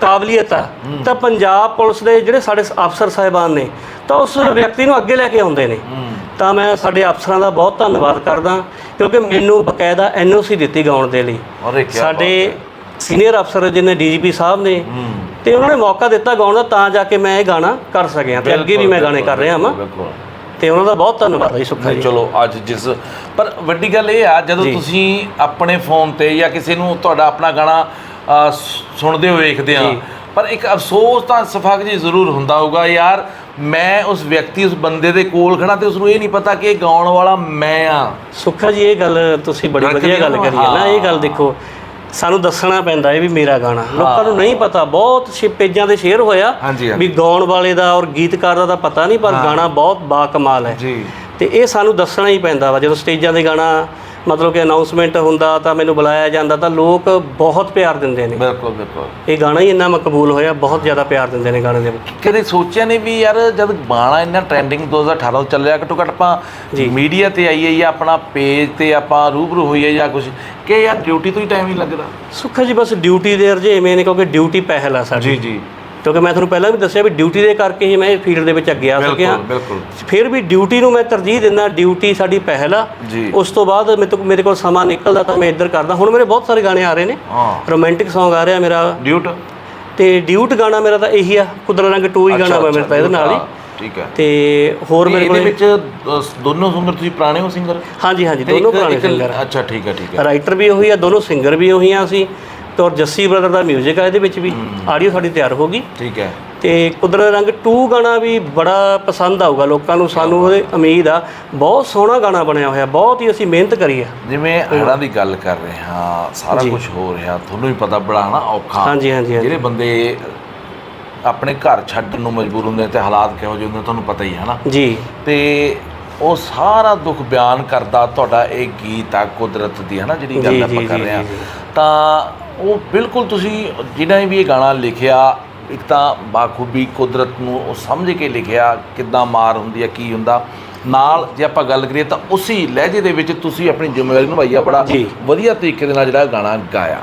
ਕਾਬਲੀਅਤ ਆ। ਤਾਂ ਪੰਜਾਬ ਪੁਲਿਸ ਦੇ ਜਿਹੜੇ ਸਾਡੇ ਅਫਸਰ ਸਾਹਿਬਾਨ ਨੇ ਤਾਂ ਉਸ ਵਿਅਕਤੀ ਨੂੰ ਅੱਗੇ ਲੈ ਕੇ ਆਉਂਦੇ ਨੇ। ਤਾਂ ਮੈਂ ਸਾਡੇ ਅਫਸਰਾਂ ਦਾ ਬਹੁਤ ਧੰਨਵਾਦ ਕਰਦਾ ਕਿਉਂਕਿ ਮੈਨੂੰ ਬਕਾਇਦਾ ਐਨਓਸੀ ਦਿੱਤੀ ਗਾਉਣ ਦੇ ਲਈ। ਸਾਡੇ ਸੀਨੀਅਰ ਅਫਸਰ ਜਿਹਨੇ ਡੀਜੀਪੀ ਸਾਹਿਬ ਨੇ ਤੇ ਉਹਨਾਂ ਨੇ ਮੌਕਾ ਦਿੱਤਾ ਗਾਉਣ ਦਾ ਤਾਂ ਜਾ ਕੇ ਮੈਂ ਇਹ ਗਾਣਾ ਕਰ ਸਕਿਆ ਤੇ ਅੱਗੇ ਵੀ ਮੈਂ ਗਾਣੇ ਕਰ ਰਿਹਾ ਹਾਂ ਤੇ ਉਹਨਾਂ ਦਾ ਬਹੁਤ ਧੰਨਵਾਦ ਹੈ ਸੁੱਖਾ ਜੀ। ਚਲੋ ਅੱਜ ਜਿਸ ਪਰ ਵੱਡੀ ਗੱਲ ਇਹ ਆ ਜਦੋਂ। ਤੁਸੀਂ ਆਪਣੇ ਫੋਨ ਤੇ ਜਾਂ ਕਿਸੇ ਨੂੰ ਤੁਹਾਡਾ ਆਪਣਾ ਗਾਣਾ ਸੁਣਦੇ ਹੋ ਵੇਖਦੇ ਆ। ਪਰ ਇੱਕ ਅਫਸੋਸ ਤਾਂ ਸਫਾਕ ਜੀ ਜ਼ਰੂਰ ਹੁੰਦਾ ਹੋਊਗਾ ਯਾਰ ਮੈਂ ਉਸ ਵਿਅਕਤੀ ਉਸ ਬੰਦੇ ਦੇ ਕੋਲ ਖੜਾ ਤੇ ਉਸ ਨੂੰ ਇਹ ਨਹੀਂ ਪਤਾ ਕਿ ਇਹ ਗਾਉਣ ਵਾਲਾ ਮੈਂ ਆ। ਸੁੱਖਾ ਜੀ ਇਹ ਗੱਲ ਤੁਸੀਂ ਬੜੀ ਵਧੀਆ ਗੱਲ ਕਰੀ ਹੈ ਨਾ। ਇਹ ਗੱਲ ਦੇਖੋ ਸਾਨੂੰ ਦੱਸਣਾ ਪੈਂਦਾ ਇਹ ਵੀ ਮੇਰਾ ਗਾਣਾ। ਲੋਕਾਂ ਨੂੰ ਨਹੀਂ ਪਤਾ ਬਹੁਤ ਪੇਜਾਂ ਤੇ ਸ਼ੇਅਰ ਹੋਇਆ। ਵੀ ਗਾਉਣ ਵਾਲੇ ਦਾ ਔਰ ਗੀਤਕਾਰ ਦਾ ਤਾਂ ਪਤਾ ਨਹੀਂ ਪਰ ਗਾਣਾ ਬਹੁਤ ਬਾ ਕਮਾਲ ਹੈ। ਜੀ। ਤੇ ਇਹ ਸਾਨੂੰ ਦੱਸਣਾ ਹੀ ਪੈਂਦਾ ਵਾ ਜਦੋਂ ਸਟੇਜਾਂ ਦੇ ਗਾਣਾ ਮਤਲਬ ਕਿ ਅਨਾਉਂਸਮੈਂਟ ਹੁੰਦਾ ਤਾਂ ਮੈਨੂੰ ਬੁਲਾਇਆ ਜਾਂਦਾ ਤਾਂ ਲੋਕ ਬਹੁਤ ਪਿਆਰ ਦਿੰਦੇ ਨੇ। ਬਿਲਕੁਲ ਬਿਲਕੁਲ। ਇਹ ਗਾਣਾ ਹੀ ਇੰਨਾ ਮਕਬੂਲ ਹੋਇਆ ਬਹੁਤ ਜ਼ਿਆਦਾ ਪਿਆਰ ਦਿੰਦੇ ਨੇ ਗਾਣੇ ਦੇ ਵਿੱਚ। ਕਦੇ ਸੋਚਿਆ ਨਹੀਂ ਵੀ ਯਾਰ ਜਦ ਬਾਣਾ ਇੰਨਾ ਟ੍ਰੈਂਡਿੰਗ 2018 ਤੋਂ ਚੱਲਿਆ ਘੱਟੋ ਘੱਟ ਆਪਾਂ ਜੀ। ਮੀਡੀਆ ਤੇ ਆਈਏ ਜਾਂ ਆਪਣਾ ਪੇਜ ਤੇ ਆਪਾਂ ਰੂਬਰੂ ਹੋਈਏ ਜਾਂ ਕੁਝ ਕਿ ਯਾਰ ਡਿਊਟੀ ਤੋਂ ਹੀ ਟਾਈਮ ਹੀ ਲੱਗਦਾ। ਸੁੱਖਾ ਜੀ ਬਸ ਡਿਊਟੀ ਦੇ ਰਜੇਵੇਂ ਨੇ ਕਿਉਂਕਿ ਡਿਊਟੀ ਪਹਿਲ ਆ ਸਾਡੀ। ਜੀ। ਕਿਉਂਕਿ ਮੈਂ ਤੁਹਾਨੂੰ ਪਹਿਲਾਂ ਵੀ ਦੱਸਿਆ ਵੀ ਡਿਊਟੀ ਦੇ ਕਰਕੇ ਹੀ ਮੈਂ ਇਹ ਫੀਲਡ ਦੇ ਵਿੱਚ ਅੱਗੇ ਆ ਸਕਿਆ। ਬਿਲਕੁਲ ਫਿਰ ਵੀ ਡਿਊਟੀ ਨੂੰ ਮੈਂ ਤਰਜੀਹ ਦਿੰਦਾ ਡਿਊਟੀ ਸਾਡੀ ਪਹਿਲ ਆ। ਉਸ ਤੋਂ ਬਾਅਦ ਮੇਰੇ ਕੋਲ ਸਮਾਂ ਨਿਕਲਦਾ ਤਾਂ ਮੈਂ ਇੱਧਰ ਕਰਦਾ। ਹੁਣ ਮੇਰੇ ਬਹੁਤ ਸਾਰੇ ਗਾਣੇ ਆ ਰਹੇ ਨੇ। ਰੋਮਾਂਟਿਕ Song ਆ ਰਿਹਾ ਮੇਰਾ। ਡਿਊਟ ਤੇ ਡਿਊਟ ਗਾਣਾ ਮੇਰਾ ਤਾਂ ਇਹੀ ਆ। ਕੁਦਰਤ ਰੰਗ 2 ਹੀ ਗਾਣਾ ਮੇਰਾ ਤਾਂ ਇਹਦੇ ਨਾਲ ਹੀ। ਠੀਕ ਹੈ। ਤੇ ਹੋਰ ਮੇਰੇ ਇਹਦੇ ਕੋਲ ਵਿੱਚ ਦੋਨੋਂ ਸਿੰਗਰ ਤੁਸੀਂ ਪੁਰਾਣੇ ਹੋ ਸਿੰਗਰ ਹਾਂਜੀ ਹਾਂਜੀ ਦੋਨੋਂ ਪੁਰਾਣੇ ਸਿੰਗਰ ਅੱਛਾ ਠੀਕ ਹੈ ਠੀਕ ਹੈ। ਰਾਈਟਰ ਵੀ ਉਹੀ ਆ ਦੋਨੋਂ ਸਿੰਗਰ ਵੀ ਉਹੀ ਆ ਅਸੀਂ। ਤੇ ਔਰ ਜੱਸੀ ਬ੍ਰਦਰ ਦਾ 뮤직 ਆ ਇਹਦੇ ਵਿੱਚ ਵੀ ਆਡੀਓ ਸਾਡੀ ਤਿਆਰ ਹੋ ਗਈ। ਠੀਕ ਹੈ। ਤੇ ਕੁਦਰਤ ਰੰਗ 2 ਗਾਣਾ ਵੀ ਬੜਾ ਪਸੰਦ ਆਊਗਾ ਲੋਕਾਂ ਨੂੰ ਸਾਨੂੰ ਉਹਦੇ ਉਮੀਦ ਆ। ਬਹੁਤ ਸੋਹਣਾ ਗਾਣਾ ਬਣਿਆ ਹੋਇਆ ਬਹੁਤ ਹੀ ਅਸੀਂ ਮਿਹਨਤ ਕਰੀ ਆ। ਜਿਵੇਂ ਹੜਾਂ ਦੀ ਗੱਲ ਕਰ ਰਹੇ ਹਾਂ ਸਾਰਾ। ਕੁਝ ਹੋ ਰਿਹਾ ਤੁਹਾਨੂੰ ਵੀ ਪਤਾ ਬੜਾ ਨਾ ਔਖਾ ਹਾਂਜੀ ਹਾਂਜੀ। ਜਿਹੜੇ ਬੰਦੇ ਆਪਣੇ ਘਰ ਛੱਡਣ ਨੂੰ ਮਜਬੂਰ ਹੁੰਦੇ ਤੇ ਹਾਲਾਤ ਕਿਹੋ ਜਿਹੇ ਹੁੰਦੇ ਤੁਹਾਨੂੰ ਪਤਾ ਹੀ ਹੈ ਨਾ। ਜੀ। ਤੇ ਉਹ ਸਾਰਾ ਦੁੱਖ ਬਿਆਨ ਕਰਦਾ ਤੁਹਾਡਾ ਇਹ ਗੀਤ ਆ ਕੁਦਰਤ ਦੀ ਹੈ ਨਾ ਜਿਹੜੀ ਗੱਲ ਆਪਾਂ ਕਰ ਰਹੇ ਜੀ। ਤਾਂ ਉਹ ਬਿਲਕੁਲ ਤੁਸੀਂ ਜਿਹਨਾਂ ਵੀ ਇਹ ਗਾਣਾ ਲਿਖਿਆ ਇੱਕ ਤਾਂ ਬਾਖੂਬੀ ਕੁਦਰਤ ਨੂੰ ਉਹ ਸਮਝ ਕੇ ਲਿਖਿਆ ਕਿੱਦਾਂ ਮਾਰ ਹੁੰਦੀ ਹੈ ਕੀ ਹੁੰਦਾ ਨਾਲ ਜੇ ਆਪਾਂ ਗੱਲ ਕਰੀਏ ਤਾਂ ਉਸੇ ਲਹਿਜੇ ਦੇ ਵਿੱਚ ਤੁਸੀਂ ਆਪਣੀ ਜ਼ਿੰਮੇਵਾਰੀ ਨਿਭਾਈ ਆ ਬੜਾ। ਵਧੀਆ ਤਰੀਕੇ ਦੇ ਨਾਲ ਜਿਹੜਾ ਗਾਣਾ ਗਾਇਆ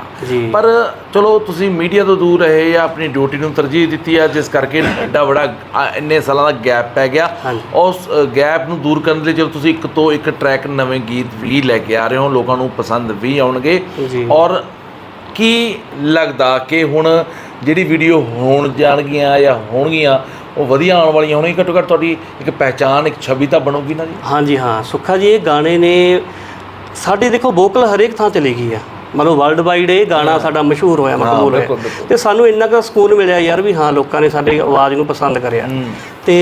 ਪਰ ਚਲੋ ਤੁਸੀਂ ਮੀਡੀਆ ਤੋਂ ਦੂਰ ਰਹੇ ਜਾਂ ਆਪਣੀ ਡਿਊਟੀ ਨੂੰ ਤਰਜੀਹ ਦਿੱਤੀ ਆ ਜਿਸ ਕਰਕੇ ਐਡਾ ਬੜਾ ਇੰਨੇ ਸਾਲਾਂ ਦਾ ਗੈਪ ਪੈ ਗਿਆ। ਉਸ ਗੈਪ ਨੂੰ ਦੂਰ ਕਰਨ ਲਈ ਜਦੋਂ ਤੁਸੀਂ ਇੱਕ ਤੋਂ ਇੱਕ ਟਰੈਕ ਨਵੇਂ ਗੀਤ ਵੀ ਲੈ ਕੇ ਆ ਰਹੇ ਹੋ ਲੋਕਾਂ ਨੂੰ ਪਸੰਦ ਵੀ ਆਉਣਗੇ। ਔਰ ਕੀ ਲੱਗਦਾ ਕਿ ਹੁਣ ਜਿਹੜੀ ਵੀਡੀਓ ਹੋਣ ਜਾਣਗੀਆਂ ਜਾਂ ਹੋਣਗੀਆਂ ਉਹ ਵਧੀਆ ਆਉਣ ਵਾਲੀਆਂ ਹੋਣਗੀਆਂ ਘੱਟੋ ਘੱਟ ਤੁਹਾਡੀ ਇੱਕ ਪਹਿਚਾਨ ਇੱਕ ਛਵੀ ਤਾਂ ਬਣੂਗੀ ਨਾ ਜੀ। ਹਾਂਜੀ ਹਾਂ ਸੁੱਖਾ ਜੀ ਇਹ ਗਾਣੇ ਨੇ ਸਾਡੇ ਦੇਖੋ ਵੋਕਲ ਹਰੇਕ ਥਾਂ ਚਲੀ ਗਈ ਆ। ਮਤਲਬ ਵਰਲਡ ਵਾਈਡ ਇਹ ਗਾਣਾ ਸਾਡਾ ਮਸ਼ਹੂਰ ਹੋਇਆ ਮਕਬੂਲ ਬਿਲਕੁਲ। ਤੇ ਸਾਨੂੰ ਇੰਨਾ ਕੁ ਸਕੂਨ ਮਿਲਿਆ ਯਾਰ ਵੀ ਹਾਂ ਲੋਕਾਂ ਨੇ ਸਾਡੀ ਆਵਾਜ਼ ਨੂੰ ਪਸੰਦ ਕਰਿਆ। ਤੇ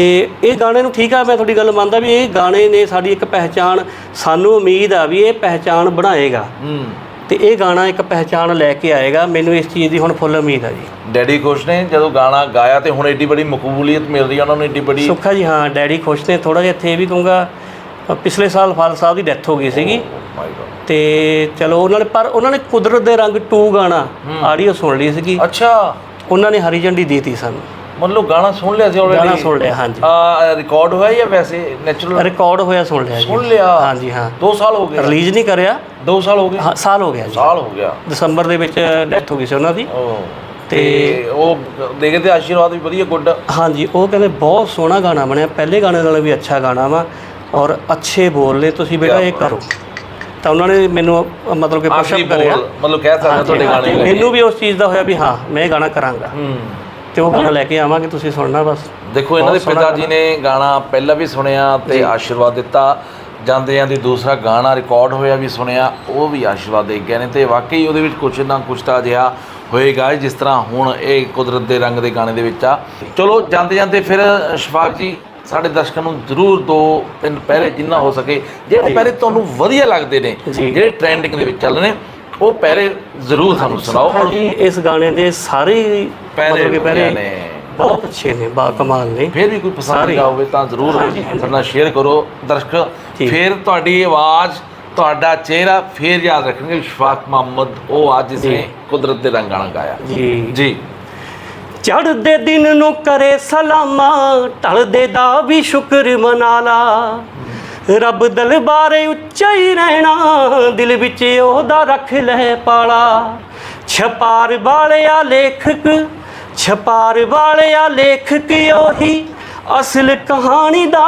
ਇਹ ਗਾਣੇ ਨੂੰ ਠੀਕ ਆ ਮੈਂ ਤੁਹਾਡੀ ਗੱਲ ਮੰਨਦਾ ਵੀ ਇਹ ਗਾਣੇ ਨੇ ਸਾਡੀ ਇੱਕ ਪਹਿਚਾਣ ਸਾਨੂੰ ਉਮੀਦ ਆ ਵੀ ਇਹ ਪਹਿਚਾਣ ਬਣਾਏਗਾ। ਹੂੰ। ਤੇ ਇਹ ਗਾਣਾ ਇੱਕ ਪਹਿਚਾਣ ਲੈ ਕੇ ਆਏਗਾ। ਮੈਨੂੰ ਇਸ ਚੀਜ਼ ਦੀ ਹੁਣ ਫੁੱਲ ਉਮੀਦ ਆ ਜੀ। ਡੈਡੀ ਖੁਸ਼ ਨੇ ਜਦੋਂ ਗਾਣਾ ਗਾਇਆ ਤੇ ਹੁਣ ਏਡੀ ਬੜੀ ਮਕਬੂਲੀਅਤ ਮਿਲ ਰਹੀ ਆ ਉਹਨਾਂ ਨੂੰ ਏਡੀ ਬੜੀ ਸੁੱਖਾ ਜੀ ਹਾਂ ਡੈਡੀ ਖੁਸ਼ ਨੇ। ਥੋੜਾ ਜਿਹਾ ਇੱਥੇ ਇਹ ਵੀ ਕਹੂੰਗਾ ਪਿਛਲੇ ਸਾਲ ਫਾਦਰ ਸਾਹਿਬ ਦੀ ਡੈਥ ਹੋ ਗਈ ਸੀਗੀ। ਗॉड ਤੇ ਚਲੋ ਉਹਨਾਂ ਨੇ ਪਰ ਉਹਨਾਂ ਨੇ ਕੁਦਰਤ ਦੇ ਰੰਗ 2 ਗਾਣਾ ਆਡੀਓ ਸੁਣ ਲਈ ਸੀਗੀ। ਅੱਛਾ। ਉਹਨਾਂ ਨੇ ਹਰੀ ਝੰਡੀ ਦੇਤੀ ਸਾਨੂੰ। ਮਤਲਬ ਗਾਣਾ ਸੁਣ ਲਿਆ ਸੀ ਗਾਣਾ ਆਲਰੇਡੀ ਸੁਣ ਲਿਆ ਹਾਂਜੀ। ਆ ਰਿਕਾਰਡ ਹੋਇਆ ਜਾਂ ਵੈਸੇ ਨੈਚੁਰਲ ਰਿਕਾਰਡ ਹੋਇਆ ਸੁਣ ਲਿਆ ਜੀ। ਸੁਣ ਲਿਆ? ਹਾਂਜੀ ਹਾਂ। 2 ਸਾਲ ਹੋ ਗਏ। ਰਿਲੀਜ਼ ਨਹੀਂ ਕਰਿਆ। 2 ਸਾਲ ਹੋ ਗਏ? ਹਾਂ ਸਾਲ ਹੋ ਗਿਆ ਜੀ। ਸਾਲ ਹੋ ਗਿਆ। ਦਸੰਬਰ ਦੇ ਵਿੱਚ ਡੈਥ ਹੋ ਗਈ ਸੀ ਉਹਨਾਂ ਦੀ। ਤੇ ਉਹ ਦੇਖਦੇ ਤੇ ਆਸ਼ੀਰਵਾਦ ਵੀ ਵਧੀਆ ਗੁੱਡ। ਹਾਂਜੀ ਉਹ ਕਹਿੰਦੇ ਬਹੁਤ ਸੋਹਣਾ ਗਾਣਾ ਬਣਿਆ। ਪਹਿਲੇ ਗਾਣੇ ਨਾਲੋਂ ਵੀ ਅੱਛਾ ਗਾਣਾ ਵਾ ਔਰ ਅੱਛੇ ਬੋਲ ਨੇ। ਤੁਸੀਂ ਬੇਟਾ ਇਹ ਕਰੋ। ਤਾਂ ਉਹਨਾਂ ਨੇ ਮੈਨੂੰ ਮਤਲਬ ਕਿ ਪੁਸ਼ਅਪ ਕਰਿਆ। ਮਤਲਬ ਕਹਿ ਸਕਦਾ ਤੁਹਾਡੇ ਗਾਣੇ ਲਈ ਮੈਨੂੰ ਵੀ ਉਸ ਚੀਜ਼ ਦਾ ਹੋਇਆ ਵੀ ਹਾਂ ਮੈਂ ਇਹ ਗਾਣਾ ਕਰਾਂਗਾ। ਹੂੰ। ਤੇ ਉਹ ਗਾਣਾ ਲੈ ਕੇ ਆਵਾਂਗੇ ਤੁਸੀਂ ਸੁਣਨਾ ਬਸ। ਦੇਖੋ ਇਹਨਾਂ ਦੇ ਪਿਤਾ ਜੀ ਨੇ ਗਾਣਾ ਪਹਿਲਾਂ ਵੀ ਸੁਣਿਆ ਤੇ ਆਸ਼ੀਰਵਾਦ ਦਿੱਤਾ। ਜਾਂਦੇ ਜਾਂਦੇ ਦੂਸਰਾ ਗਾਣਾ ਰਿਕਾਰਡ ਹੋਇਆ ਵੀ ਸੁਣਿਆ ਉਹ ਵੀ ਆਸ਼ੀਰਵਾਦ ਦੇ ਗਏ ਨੇ ਤੇ ਵਾਕਈ ਉਹਦੇ ਵਿੱਚ ਕੁਛ ਨਾ ਕੁਛ ਤਾਂ ਅਜਿਹਾ ਹੋਏਗਾ ਜਿਸ ਤਰ੍ਹਾਂ ਹੁਣ ਇਹ ਕੁਦਰਤ ਦੇ ਰੰਗ ਦੇ ਗਾਣੇ ਦੇ ਵਿੱਚ ਆ। ਚਲੋ ਜਾਂਦੇ ਜਾਂਦੇ ਫਿਰ ਸ਼ਫਾਕ ਜੀ ਸਾਡੇ ਦਰਸ਼ਕਾਂ ਨੂੰ ਜ਼ਰੂਰ ਦੋ ਤਿੰਨ ਪਹਿਰੇ ਜਿੰਨਾ ਹੋ ਸਕੇ ਜਿਹੜੇ ਪਹਿਰੇ ਤੁਹਾਨੂੰ ਵਧੀਆ ਲੱਗਦੇ ਨੇ। ਜਿਹੜੇ ਟ੍ਰੈਂਡਿੰਗ ਦੇ ਵਿੱਚ ਚੱਲ ਰਹੇ ਨੇ ਉਹ ਪਹਿਰੇ ਜ਼ਰੂਰ ਸਾਨੂੰ ਸੁਣਾਓ। ਔਰ ਜੀ ਇਸ ਗਾਣੇ ਦੇ ਸਾਰੇ ਹੀ ਪਹਿਰੇ ਮਤਲਬ ਕਿ ਪਹਿਰੇ ਨੇ। ਬਹੁਤ ਅੱਛੇ ਨੇ ਬਾ ਕਮਾਲ ਨੇ। ਫਿਰ ਵੀ ਕੋਈ ਪਸੰਦ ਸਾਰੇ। ਹੋਵੇ ਤਾਂ ਜ਼ਰੂਰ ਹਾਂਜੀ। ਸਾਡੇ ਨਾਲ ਸ਼ੇਅਰ ਕਰੋ। ਦਰਸ਼ਕ ਠੀਕ। ਫਿਰ ਤੁਹਾਡੀ ਆਵਾਜ਼ ਤੁਹਾਡਾ ਚਿਹਰਾ ਫਿਰ ਯਾਦ ਰੱਖਣਗੇ ਸ਼ਫਾਕ ਮੁਹੰਮਦ। ਉਹ ਅੱਜ ਜਿਸਨੇ ਜੀ। ਕੁਦਰਤ ਦੇ ਰੰਗ ਗਾਣਾ ਗਾਇਆ। ਜੀ। ਜੀ। ਚੜ੍ਹਦੇ ਦਿਨ ਨੂੰ ਕਰੇ ਸਲਾਮਾਂ ਢਲਦੇ ਦਾ ਵੀ ਸ਼ੁਕਰ ਮਨਾ ਲਾ ਰੱਬ ਦਰਬਾਰੇ ਉੱਚਾ ਹੀ ਰਹਿਣਾ, ਦਿਲ ਵਿੱਚ ਉਹਦਾ ਰੱਖ ਲੈ ਪਾਲਾ। ਛਪਾਰ ਵਾਲਿਆ ਲੇਖਕ, ਛਪਾਰ ਵਾਲਿਆ ਲੇਖਕ ਉਹੀ ਅਸਲ ਕਹਾਣੀ ਦਾ।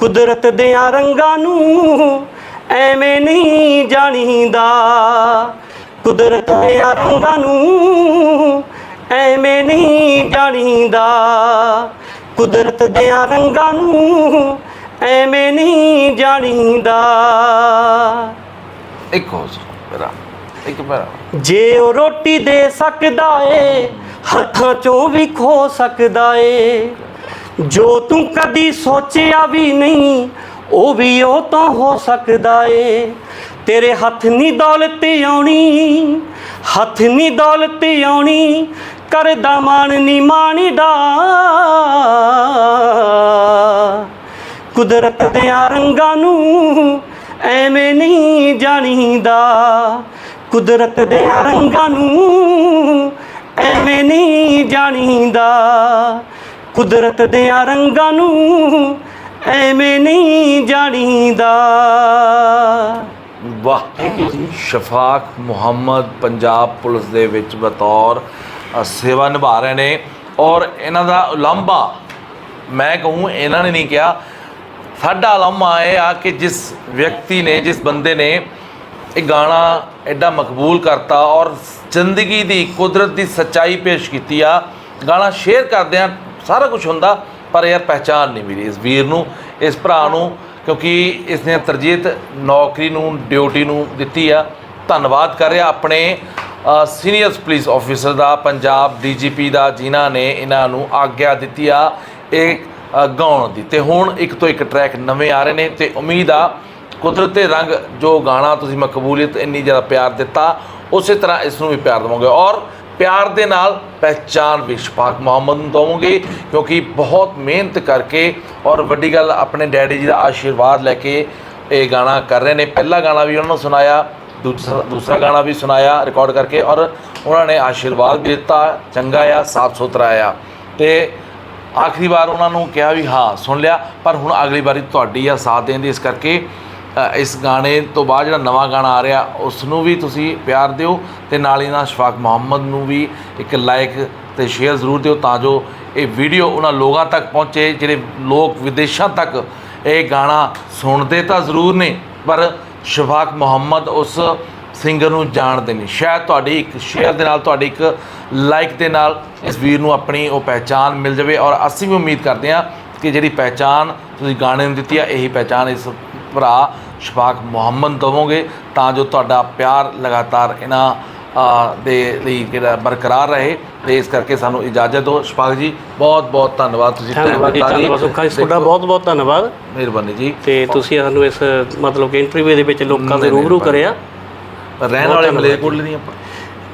ਕੁਦਰਤ ਦੇ ਰੰਗਾਂ ਨੂੰ ਐਵੇਂ ਨਹੀਂ ਜਾਣੀਦਾ। ਕੁਦਰਤ ਦੇ ਰੰਗਾਂ ਨੂੰ ਐਵੇਂ ਨਹੀਂ ਜਾਣੀਦਾ। ਕੁਦਰਤ ਦੇ ਰੰਗਾਂ ਨੂੰ ਐਵੇਂ ਨਹੀਂ ਜਾਣੀਦਾ। ਇੱਕ ਹੋ ਮੇਰਾ ਇੱਕ ਮੇਰਾ ਜੇ ਉਹ ਰੋਟੀ ਦੇ ਸਕਦਾ ਏ ਹੱਥਾਂ ਚੋਂ ਵੀ ਖੋ ਸਕਦਾ ਏ। ਜੋ ਤੂੰ ਕਦੀ ਸੋਚਿਆ ਵੀ ਨਹੀਂ ਉਹ ਵੀ ਉਹ ਤਾਂ ਹੋ ਸਕਦਾ ਏ। ਤੇਰੇ ਹੱਥ ਨਹੀਂ ਦੌਲਤ ਆਉਣੀ ਹੱਥ ਨਹੀਂ ਦੌਲਤ ਆਉਣੀ ਕਰਦਾ ਮਾਣ ਨਹੀਂ ਮਾਣੀਦਾ। ਕੁਦਰਤ ਦੇ ਰੰਗਾਂ ਨੂੰ ਐਵੇਂ ਨਹੀਂ ਜਾਣੀਦਾ। ਕੁਦਰਤ ਦੇ ਰੰਗਾਂ ਨੂੰ ਐਵੇਂ ਨਹੀਂ ਜਾਣੀਦਾ। ਕੁਦਰਤ ਦੇ ਰੰਗਾਂ ਨੂੰ ਐਵੇਂ ਨਹੀਂ ਜਾਣੀਦਾ। ਵਾਹ, ਸ਼ਫਾਕ ਮੁਹੰਮਦ ਪੰਜਾਬ ਪੁਲਿਸ ਦੇ ਵਿੱਚ ਬਤੌਰ ਸੇਵਾ ਨਿਭਾ ਰਹੇ ਨੇ ਔਰ ਇਹਨਾਂ ਦਾ ਉਲੰਭਾ, ਮੈਂ ਕਹੂੰ ਇਹਨਾਂ ਨੇ ਨਹੀਂ ਕਿਹਾ। ਸਾਡਾ ਉਲੰਭਾ ਇਹ ਆ ਕਿ ਜਿਸ ਵਿਅਕਤੀ ਨੇ, ਜਿਸ ਬੰਦੇ ਨੇ ਇਹ ਗਾਣਾ ਐਡਾ ਮਕਬੂਲ ਕਰਤਾ ਔਰ ਜ਼ਿੰਦਗੀ ਦੀ ਕੁਦਰਤ ਦੀ ਸੱਚਾਈ ਪੇਸ਼ ਕੀਤੀ ਆ, ਗਾਣਾ ਸ਼ੇਅਰ ਕਰਦੇ ਆ, ਸਾਰਾ ਕੁਝ ਹੁੰਦਾ, ਪਰ ਯਾਰ ਪਹਿਚਾਨ ਨਹੀਂ ਮਿਲੀ ਇਸ ਵੀਰ ਨੂੰ, ਇਸ ਭਰਾ ਨੂੰ, ਕਿਉਂਕਿ ਇਸ ਨੇ ਤਰਜੀਹ ਨੌਕਰੀ ਨੂੰ, ਡਿਊਟੀ ਨੂੰ ਦਿੱਤੀ ਆ। ਧੰਨਵਾਦ ਕਰ ਰਿਹਾ ਆਪਣੇ ਸੀਨੀਅਰ ਪੁਲਿਸ ਆਫੀਸਰ ਦਾ, ਪੰਜਾਬ ਡੀਜੀਪੀ ਦਾ, ਜਿਨ੍ਹਾਂ ਨੇ ਇਹਨਾਂ ਨੂੰ ਆਗਿਆ ਦਿੱਤੀ ਆ, ਇਹ ਗਾਉਣ ਦੀ। ਤੇ ਹੁਣ ਇੱਕ ਤੋਂ ਇੱਕ ਟਰੈਕ ਨਵੇਂ ਆ ਰਹੇ ਨੇ ਤੇ ਉਮੀਦ ਆ, ਕੁਦਰਤ ਦੇ ਰੰਗ ਜੋ ਗਾਣਾ ਤੁਸੀਂ ਮਕਬੂਲੀਅਤ ਇੰਨੀ ਜ਼ਿਆਦਾ ਪਿਆਰ ਦਿੱਤਾ, ਉਸੇ ਤਰ੍ਹਾਂ ਇਸ ਨੂੰ ਵੀ ਪਿਆਰ ਦੇਵੋਗੇ। ਔਰ ਪਿਆਰ ਦੇ ਨਾਲ ਪਹਿਚਾਨ ਵੀ ਸ਼ਫਾਕ ਮੁਹੰਮਦ ਨੂੰ ਦਵੋਗੇ, ਕਿਉਂਕਿ ਬਹੁਤ ਮਿਹਨਤ ਕਰਕੇ ਔਰ ਵੱਡੀ ਗੱਲ ਆਪਣੇ ਡੈਡੀ ਜੀ ਦਾ ਆਸ਼ੀਰਵਾਦ ਲੈ ਕੇ ਇਹ ਗਾਣਾ ਕਰ ਰਹੇ ਨੇ। ਪਹਿਲਾ ਗਾਣਾ ਵੀ ਉਹਨਾਂ ਨੂੰ ਸੁਣਾਇਆ ਦੂਸਰਾ ਦੂਸਰਾ ਗਾਣਾ ਵੀ ਸੁਣਾਇਆ ਰਿਕਾਰਡ ਕਰਕੇ ਔਰ ਉਹਨਾਂ ਨੇ ਆਸ਼ੀਰਵਾਦ ਵੀ ਦਿੱਤਾ, ਚੰਗਾ ਆ, ਸਾਫ਼ ਸੁਥਰਾ ਆ। ਤੇ ਆਖਰੀ ਵਾਰ ਉਹਨਾਂ ਨੂੰ ਕਿਹਾ ਵੀ ਹਾਂ, ਸੁਣ ਲਿਆ, ਪਰ ਹੁਣ ਅਗਲੀ ਵਾਰੀ ਤੁਹਾਡੀ ਆ ਸਾਥ ਦੇਣ ਦੀ ਇਸ ਕਰਕੇ ਇਸ ਗਾਣੇ ਤੋਂ ਬਾਅਦ ਜਿਹੜਾ ਨਵਾਂ ਗਾਣਾ ਆ ਰਿਹਾ ਉਸ ਨੂੰ ਵੀ ਤੁਸੀਂ ਪਿਆਰ ਦਿਓ ਤੇ ਨਾਲ ਹੀ ਨਾਲ ਸ਼ਫਾਕ ਮੁਹੰਮਦ ਨੂੰ ਵੀ ਇੱਕ ਲਾਈਕ ਤੇ ਸ਼ੇਅਰ ਜ਼ਰੂਰ ਦਿਓ ਤਾਂ ਜੋ ਇਹ ਵੀਡੀਓ ਉਹਨਾਂ ਲੋਕਾਂ ਤੱਕ ਪਹੁੰਚੇ, ਜਿਹੜੇ ਲੋਕ ਵਿਦੇਸ਼ਾਂ ਤੱਕ ਇਹ ਗਾਣਾ ਸੁਣਦੇ ਤਾਂ ਜ਼ਰੂਰ ਨੇ, ਪਰ ਸ਼ਫਾਕ ਮੁਹੰਮਦ ਉਸ ਸਿੰਗਰ ਨੂੰ ਜਾਣਦੇ ਨੇ। ਸ਼ਾਇਦ ਤੁਹਾਡੀ ਇੱਕ ਸ਼ੇਅਰ ਦੇ ਨਾਲ, ਤੁਹਾਡੀ ਇੱਕ ਲਾਈਕ ਦੇ ਨਾਲ ਇਸ ਵੀਰ ਨੂੰ ਆਪਣੀ ਉਹ ਪਹਿਚਾਨ ਮਿਲ ਜਾਵੇ ਔਰ ਅਸੀਂ ਵੀ ਉਮੀਦ ਕਰਦੇ ਹਾਂ ਕਿ ਜਿਹੜੀ ਪਹਿਚਾਨ ਤੁਸੀਂ ਗਾਣੇ ਨੂੰ ਦਿੱਤੀ ਆ, ਇਹੀ ਪਹਿਚਾਨ ਇਸ ਭਰਾ ਸ਼ਫਾਕ ਮੁਹੰਮਦ ਦਵੋਗੇ ਤਾਂ ਜੋ ਤੁਹਾਡਾ ਪਿਆਰ ਲਗਾਤਾਰ ਇਹਨਾਂ ਦੇ ਲਈ ਜਿਹੜਾ ਬਰਕਰਾਰ ਰਹੇ ਤੇ ਇਸ ਕਰਕੇ ਸਾਨੂੰ ਇਜਾਜ਼ਤ ਦਿਓ। ਸ਼ਫਾਕ ਜੀ ਬਹੁਤ ਬਹੁਤ ਧੰਨਵਾਦ। ਤੁਸੀਂ ਧੰਨਵਾਦ। ਧੰਨਵਾਦ ਸੁੱਖਾ ਜੀ। ਤੁਹਾਡਾ ਬਹੁਤ ਬਹੁਤ ਧੰਨਵਾਦ। ਮਿਹਰਬਾਨੀ ਜੀ। ਤੇ ਤੁਸੀਂ ਸਾਨੂੰ ਇਸ ਮਤਲਬ ਕਿ ਇੰਟਰਵਿਊ ਦੇ ਵਿੱਚ ਲੋਕਾਂ ਦੇ ਰੂਬਰੂ। ਕਰਿਆ। ਰਹਿਣ ਵਾਲੇ। ਮਲੇਰਕੋਟਲੇ ਆਪਾਂ।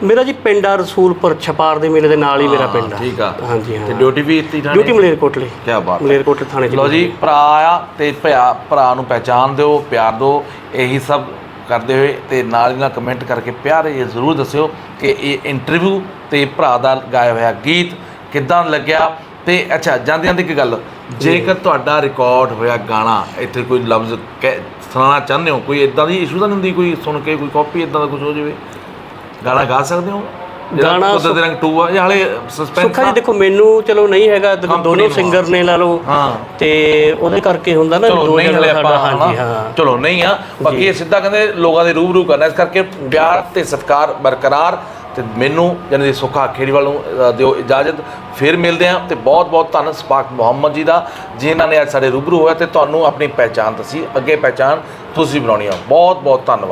ਮੇਰਾ ਜੀ ਪਿੰਡ ਆ ਰਸੂਲਪੁਰ ਛਪਾਰ ਦੇ ਮੇਲੇ ਦੇ ਨਾਲ ਹੀ ਮੇਰਾ ਪਿੰਡ ਆ। ਠੀਕ ਆ। ਹਾਂਜੀ ਤੇ ਹਾਂ ਡਿਊਟੀ ਵੀ ਇੱਥੇ ਥਾਣੇ ਡਿਊਟੀ ਮਲੇਰਕੋਟਲੇ। ਕੀ ਬਾਤ। ਮਲੇਰਕੋਟਲੇ ਥਾਣੇ ਚ ਲੋ ਜੀ ਭਰਾ ਆ ਤੇ ਭਰਾ ਭਰਾ ਨੂੰ ਪਹਿਚਾਨ ਦਿਓ ਪਿਆਰ ਦਿਓ। ਇਹੀ ਸਭ ਕਰਦੇ ਹੋਏ ਤੇ ਨਾਲ ਹੀ ਨਾਲ ਕਮੈਂਟ ਕਰਕੇ ਪਿਆਰ ਇਹ ਜ਼ਰੂਰ ਦੱਸਿਓ ਕਿ ਇਹ ਇੰਟਰਵਿਊ ਤੇ ਭਰਾ ਦਾ ਗਾਇਆ ਹੋਇਆ ਗੀਤ ਕਿੱਦਾਂ ਲੱਗਿਆ? ਤੇ ਅੱਛਾ, ਜਾਂਦੇ ਜਾਂਦੇ ਇੱਕ ਗੱਲ, ਜੇਕਰ ਤੁਹਾਡਾ ਰਿਕਾਰਡ ਹੋਇਆ ਗਾਣਾ, ਇੱਥੇ ਕੋਈ ਲਫ਼ਜ਼ ਕਹਿ- ਸੁਣਾਉਣਾ ਚਾਹੁੰਦੇ ਹੋ? ਕੋਈ ਇਦਾਂ ਦੀ ਇਸ਼ੂ ਤਾਂ ਨਹੀਂ ਹੁੰਦੀ, ਕੋਈ ਸੁਣ ਕੇ ਕੋਈ ਕਾਪੀ ਇਦਾਂ ਦਾ ਕੁਝ ਹੋ ਜਾਵੇ? ਗਾਣਾ ਗਾ ਸਕਦੇ ਹੋ? ਗਾਣਾ ਕੁਦਰਤ ਦੇ ਰੰਗ 2 ਆ ਜਾਂ ਹਲੇ ਸਸਪੈਂਸ ਸੁੱਖਾ ਜੀ ਦੇਖੋ ਮੈਨੂੰ ਚਲੋ ਨਹੀਂ ਹੈਗਾ ਦੋਨੋਂ ਸਿੰਗਰ ਨੇ ਲਾ ਲਓ। ਹਾਂ। ਤੇ ਉਹਦੇ ਕਰਕੇ ਹੁੰਦਾ ਨਾ ਦੋ ਜਣਾਂ ਸਾਡਾ ਹਾਂਜੀ? ਹਾਂ। ਚਲੋ ਨਹੀਂ ਆ। ਬਾਕੀ ਇਹ ਸਿੱਧਾ ਕਹਿੰਦੇ ਲੋਕਾਂ ਦੇ ਰੂਬਰੂ ਕਰਨਾ ਇਸ ਕਰਕੇ ਪਿਆਰ ਤੇ ਸਤਿਕਾਰ ਬਰਕਰਾਰ ਤੇ ਮੈਨੂੰ ਜਾਨੀ ਦੀ ਸੁੱਖਾ ਖੇੜੀਵਾਲ ਨੂੰ ਦਿਓ ਇਜਾਜ਼ਤ। ਫਿਰ ਮਿਲਦੇ ਆ ਤੇ ਬਹੁਤ ਬਹੁਤ ਧੰਨ ਸਪਾਕ ਮੁਹੰਮਦ ਜੀ ਦਾ ਜਿਨ੍ਹਾਂ ਨੇ ਅੱਜ ਸਾਡੇ ਰੂਬਰੂ ਹੋਇਆ ਤੇ ਤੁਹਾਨੂੰ ਆਪਣੀ ਪਹਿਚਾਨ ਦੱਸੀ। ਅੱਗੇ ਪਹਿਚਾਨ ਤੁਸੀਂ ਬਣਾਉਣੀ ਆ। ਬਹੁਤ ਬਹੁਤ ਧੰਨਵਾਦ।